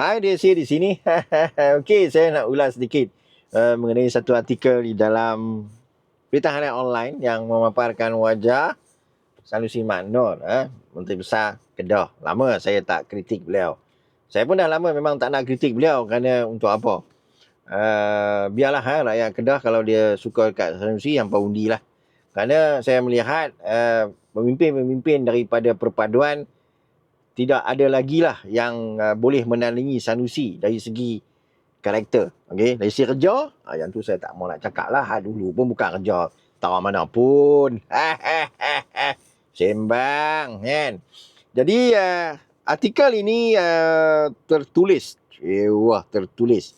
Hai Desi di sini. Okey, saya nak ulas sedikit uh, mengenai satu artikel di dalam berita harian online yang memaparkan wajah Sanusi Mak Nur, eh, Menteri Besar Kedah. Lama saya tak kritik beliau. Saya pun dah lama memang tak nak kritik beliau kerana untuk apa? Uh, biarlah ha, rakyat Kedah kalau dia suka kat Sanusi yang undi lah. Kerana saya melihat uh, pemimpin-pemimpin daripada perpaduan tidak ada lagi lah yang uh, boleh menandingi Sanusi dari segi karakter. Okay? Dari segi kerja, uh, yang tu saya tak mau nak cakap lah. Ha, dulu pun bukan kerja tahu mana pun. Sembang kan. Jadi uh, artikel ini uh, tertulis. Eh, wah tertulis.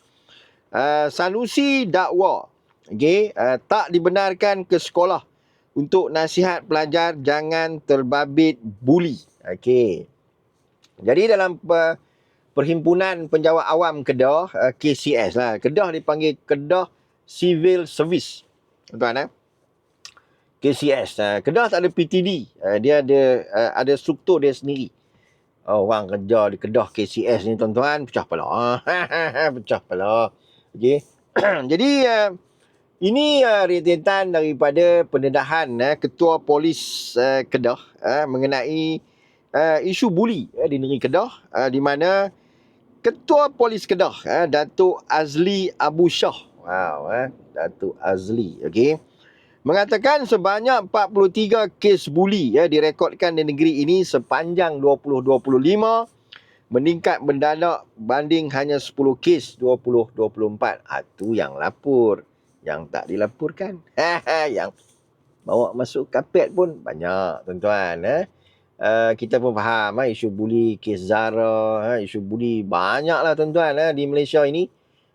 Uh, Sanusi dakwa okay, uh, tak dibenarkan ke sekolah untuk nasihat pelajar jangan terbabit buli. Okey. Jadi dalam Perhimpunan Penjawat Awam Kedah, uh, KCS lah. Kedah dipanggil Kedah Civil Service. Tuan eh? KCS. Uh, Kedah tak ada PTD. Uh, dia ada ada struktur dia sendiri. Oh, orang kerja di Kedah KCS ni tuan-tuan, pecah pala. pecah pala. Okey. Jadi ini rentetan daripada pendedahan Ketua Polis Kedah mengenai uh, isu buli uh, di negeri Kedah uh, di mana Ketua Polis Kedah uh, Datuk Azli Abu Shah. Wow, uh, Datuk Azli, okey. Mengatakan sebanyak 43 kes buli ya direkodkan di negeri ini sepanjang 2025 meningkat mendadak banding hanya 10 kes 2024. Ah tu yang lapor, yang tak dilaporkan. yang bawa masuk kapet pun banyak tuan-tuan eh. Uh, kita pun faham eh, isu buli kes Zara, eh, isu buli banyaklah tuan-tuan eh, di Malaysia ini.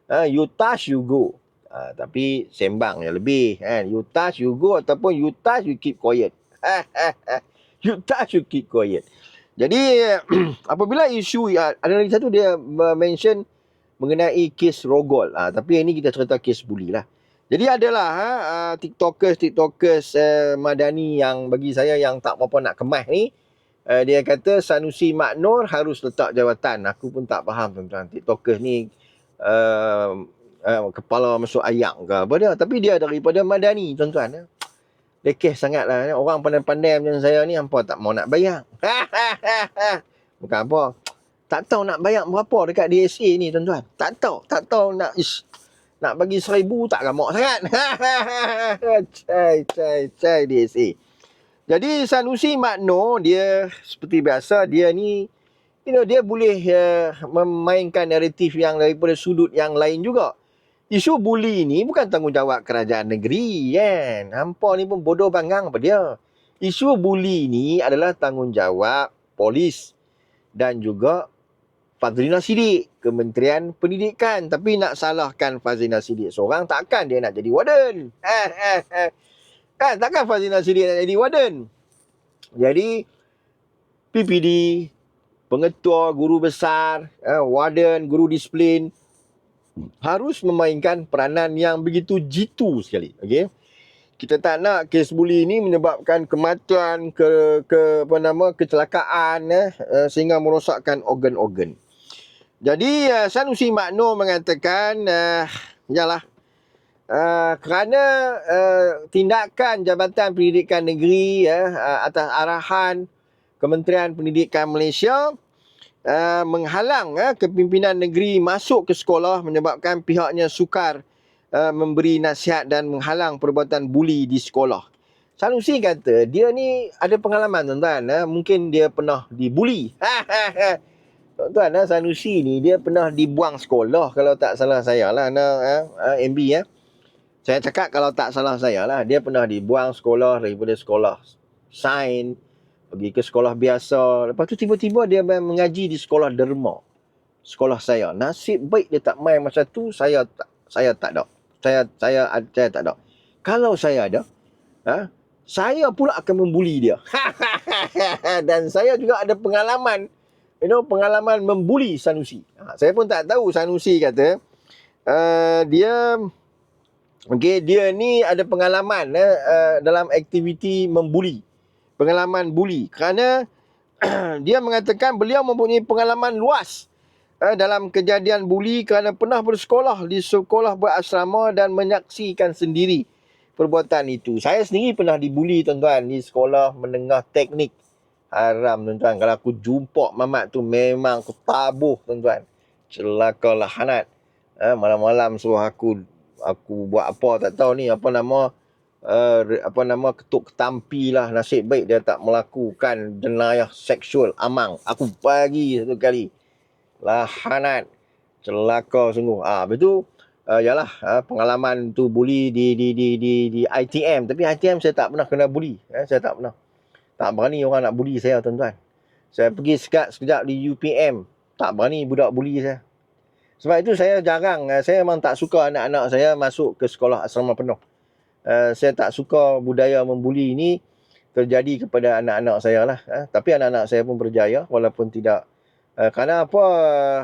Uh, you touch you go. Uh, tapi sembang yang lebih kan. You touch you go ataupun you touch you keep quiet. you touch you keep quiet. Jadi apabila isu ada lagi satu dia mention mengenai kes rogol. Ah tapi ini kita cerita kes buli lah. Jadi adalah ha, TikTokers TikTokers uh, Madani yang bagi saya yang tak apa nak kemas ni uh, dia kata Sanusi Mak Nur harus letak jawatan. Aku pun tak faham tuan-tuan. TikTokers ni uh, uh, kepala masuk ayam ke apa dia tapi dia daripada Madani tuan-tuan. Uh lekeh sangat lah. Orang pandai-pandai macam saya ni, hampa tak mau nak bayar. Bukan apa. Tak tahu nak bayar berapa dekat DSA ni, tuan-tuan. Tak tahu. Tak tahu nak ish, nak bagi seribu tak gamak sangat. cai, cai, cai DSA. Jadi Sanusi Makno, dia seperti biasa, dia ni, you know, dia boleh uh, memainkan naratif yang daripada sudut yang lain juga isu buli ni bukan tanggungjawab kerajaan negeri kan. Hampa ni pun bodoh bangang apa dia. Isu buli ni adalah tanggungjawab polis dan juga Fazlina Sidik, Kementerian Pendidikan. Tapi nak salahkan Fazlina Sidik seorang, takkan dia nak jadi warden. Kan, takkan Fazlina Sidik nak jadi warden. Jadi, PPD, pengetua, guru besar, eh, warden, guru disiplin, harus memainkan peranan yang begitu jitu sekali. Okey. Kita tak nak kes buli ini menyebabkan kematian ke ke apa nama kecelakaan eh, eh sehingga merosakkan organ-organ. Jadi uh, Sanusi Makno mengatakan uh, yalah uh, kerana uh, tindakan Jabatan Pendidikan Negeri uh, atas arahan Kementerian Pendidikan Malaysia uh, menghalang uh, kepimpinan negeri masuk ke sekolah menyebabkan pihaknya sukar uh, memberi nasihat dan menghalang perbuatan buli di sekolah. Sanusi kata dia ni ada pengalaman tuan-tuan. Uh, mungkin dia pernah dibuli. tuan-tuan, uh, Sanusi ni dia pernah dibuang sekolah kalau tak salah saya lah. Nah, MB ya. Uh. Saya cakap kalau tak salah saya lah. Dia pernah dibuang sekolah daripada sekolah sains pergi ke sekolah biasa. Lepas tu tiba-tiba dia mengaji di sekolah derma. Sekolah saya. Nasib baik dia tak main masa tu, saya tak saya tak ada. Saya saya saya tak ada. Kalau saya ada, ha, saya pula akan membuli dia. Dan saya juga ada pengalaman, you know, pengalaman membuli Sanusi. Ha, saya pun tak tahu Sanusi kata uh, dia Okay, dia ni ada pengalaman eh, uh, dalam aktiviti membuli pengalaman buli kerana dia mengatakan beliau mempunyai pengalaman luas uh, dalam kejadian buli kerana pernah bersekolah di sekolah berasrama dan menyaksikan sendiri perbuatan itu. Saya sendiri pernah dibuli tuan-tuan di sekolah menengah teknik haram tuan-tuan. Kalau aku jumpa mamat tu memang aku tabuh tuan-tuan. Celakalah hanat. Uh, malam-malam suruh aku aku buat apa tak tahu ni apa nama uh, apa nama ketuk ketampi lah nasib baik dia tak melakukan jenayah seksual amang. Aku bagi satu kali. Lahanat. Celaka sungguh. Ah betul uh, yalah uh, pengalaman tu bully di di di di di ITM tapi ITM saya tak pernah kena bully. Eh, saya tak pernah. Tak berani orang nak bully saya tuan-tuan. Saya pergi sekat sekejap di UPM tak berani budak bully saya sebab itu saya jarang saya memang tak suka anak-anak saya masuk ke sekolah asrama penuh uh, saya tak suka budaya membuli ini terjadi kepada anak-anak saya lah. Uh, tapi anak-anak saya pun berjaya walaupun tidak. Uh, kerana apa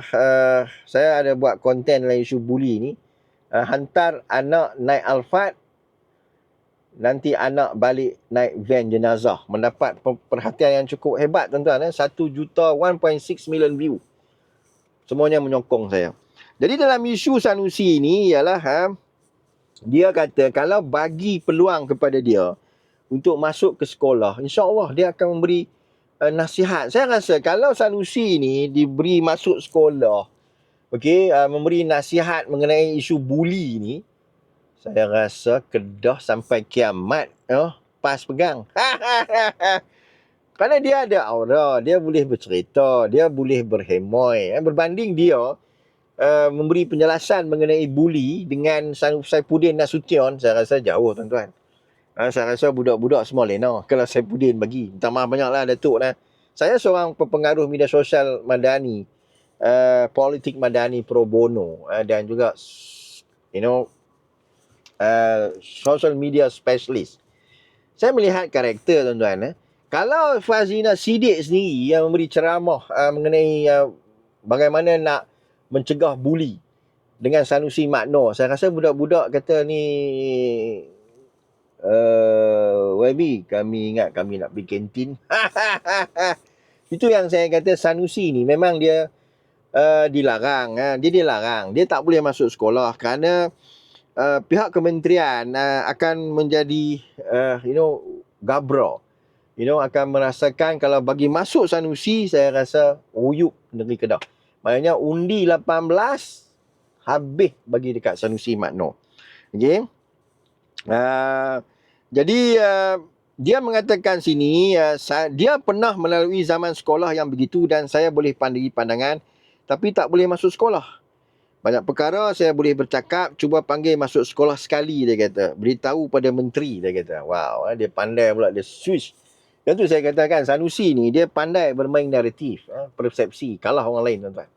uh, saya ada buat konten dalam isu buli ni. Uh, hantar anak naik Alphard. Nanti anak balik naik van jenazah. Mendapat perhatian yang cukup hebat tuan-tuan. Eh? 1 juta 1.6 million view. Semuanya menyokong saya. Jadi dalam isu Sanusi ini ialah ha, dia kata kalau bagi peluang kepada dia untuk masuk ke sekolah, insya-Allah dia akan memberi uh, nasihat. Saya rasa kalau Sanusi ni diberi masuk sekolah, okey, uh, memberi nasihat mengenai isu buli ni, saya rasa kedah sampai kiamat, oh, pas pegang. Kerana dia ada aura, dia boleh bercerita, dia boleh berhemoi. Eh, berbanding dia, uh, memberi penjelasan mengenai bully dengan Saifuddin Nasution, saya rasa jauh tuan-tuan. Uh, saya rasa budak-budak semua lena kalau Saifuddin bagi. Minta maaf banyaklah Datuk lah. Saya seorang pengaruh media sosial madani, uh, politik madani pro bono uh, dan juga you know uh, social media specialist. Saya melihat karakter tuan-tuan eh. Kalau Fazina Sidik sendiri yang memberi ceramah uh, mengenai uh, bagaimana nak mencegah buli dengan Sanusi Makno. Saya rasa budak-budak kata ni uh, YB kami ingat kami nak pergi kantin. Itu yang saya kata Sanusi ni memang dia uh, dilarang. Uh, dia dilarang. Dia tak boleh masuk sekolah kerana uh, pihak kementerian uh, akan menjadi uh, you know gabra. You know akan merasakan kalau bagi masuk Sanusi saya rasa uyuk negeri Kedah. Maknanya undi 18 habis bagi dekat Sanusi Makno. Okey. Uh, jadi uh, dia mengatakan sini uh, dia pernah melalui zaman sekolah yang begitu dan saya boleh pandiri pandangan tapi tak boleh masuk sekolah. Banyak perkara saya boleh bercakap, cuba panggil masuk sekolah sekali dia kata. Beritahu pada menteri dia kata. Wow, dia pandai pula dia switch. Dan tu saya katakan Sanusi ni dia pandai bermain naratif, persepsi kalah orang lain tuan-tuan.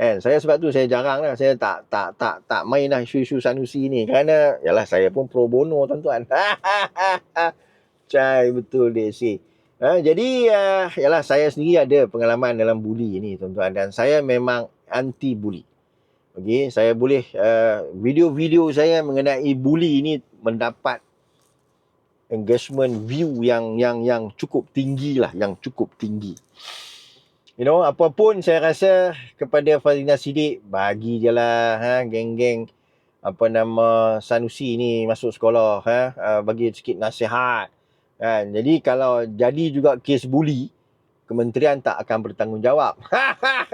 Kan? Saya sebab tu saya jarang lah. Saya tak tak tak tak main lah isu-isu Sanusi ni. Kerana, yalah saya pun pro bono tuan-tuan. Cai betul dia si. Ha, jadi, uh, yalah saya sendiri ada pengalaman dalam buli ni tuan-tuan. Dan saya memang anti buli. Okay, saya boleh, uh, video-video saya mengenai buli ni mendapat engagement view yang yang yang cukup tinggi lah. Yang cukup tinggi. You know, apapun saya rasa kepada Fazina Sidik, bagi je lah ha, geng-geng apa nama Sanusi ni masuk sekolah ha, uh, bagi sikit nasihat kan jadi kalau jadi juga kes buli kementerian tak akan bertanggungjawab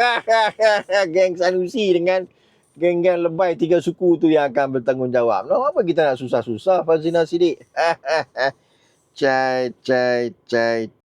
geng Sanusi dengan geng-geng lebay tiga suku tu yang akan bertanggungjawab. No, apa kita nak susah-susah Fazina Sidik cai cai cai